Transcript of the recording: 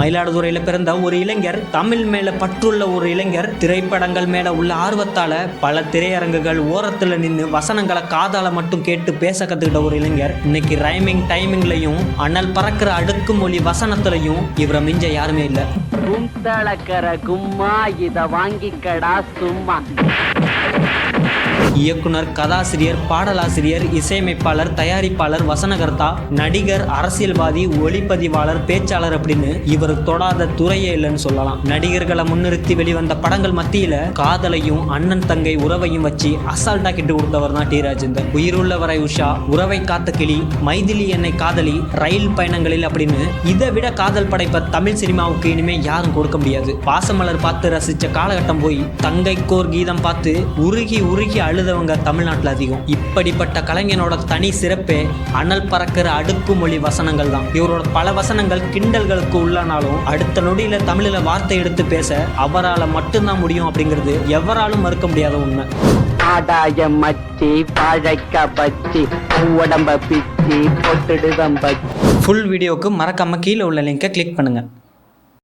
மயிலாடுதுறையில பிறந்த ஒரு இளைஞர் தமிழ் மேல பற்றுள்ள ஒரு இளைஞர் திரைப்படங்கள் மேல உள்ள ஆர்வத்தால பல திரையரங்குகள் ஓரத்துல நின்று வசனங்களை காதால மட்டும் கேட்டு பேச கத்துக்கிட்ட ஒரு இளைஞர். இன்னைக்கு ரைமிங் டைமிங்லையும் அனல் பறக்கிற அடுக்கு மொழி வசனத்திலையும் இவரை மிஞ்ச யாருமே இல்லை. கும்மா இத வாங்கிக்கடா சும்மா. இயக்குனர் கதாசிரியர் பாடலாசிரியர் இசையமைப்பாளர் தயாரிப்பாளர் வசனகர்த்தா நடிகர் அரசியல்வாதி ஒளிப்பதிவாளர் பேச்சாளர் அப்படின்னு இவர் தொடாத துறையே இல்லைன்னு சொல்லலாம். நடிகர்களை முன்னிறுத்தி வெளிவந்த படங்கள் மத்தியில காதலையும் அண்ணன் தங்கை உறவையும் வச்சு அசால்ட்டா கிட்டு கொடுத்தவர் தான் டி ராஜேந்தர் உயிருள்ளவரை உஷா உறவை காத்த கிளி மைதிலி என்னை காதலி ரயில் பயணங்களில் அப்படின்னு இதை விட காதல் படைப்ப தமிழ் சினிமாவுக்கு இனிமே யாரும் கொடுக்க முடியாது. பாசமலர் பார்த்து ரசிச்ச காலகட்டம் போய் தங்கைக்கோர் கீதம் பார்த்து உருகி உருகி அழுதவங்க தமிழ்நாட்டில் அதிகம். இப்படிப்பட்ட கலைஞனோட தனி சிறப்பே அனல் பறக்கிற அடுக்குமொழி வசனங்கள் தான். இவரோட பல வசனங்கள் கிண்டல்களுக்கு உள்ளானாலும் அடுத்த நொடியில தமிழில் வார்த்தை எடுத்து பேச அவரால் மட்டும்தான் முடியும் அப்படிங்கிறது எவராலும் மறுக்க முடியாத உண்மை. ஆடாய மச்சி பழைக்க பச்சி உடம்ப பிச்சி பொட்டுடுதம் பச்சி. ஃபுல் வீடியோவுக்கு மறக்காம கீழே உள்ள லிங்கை கிளிக் பண்ணுங்க.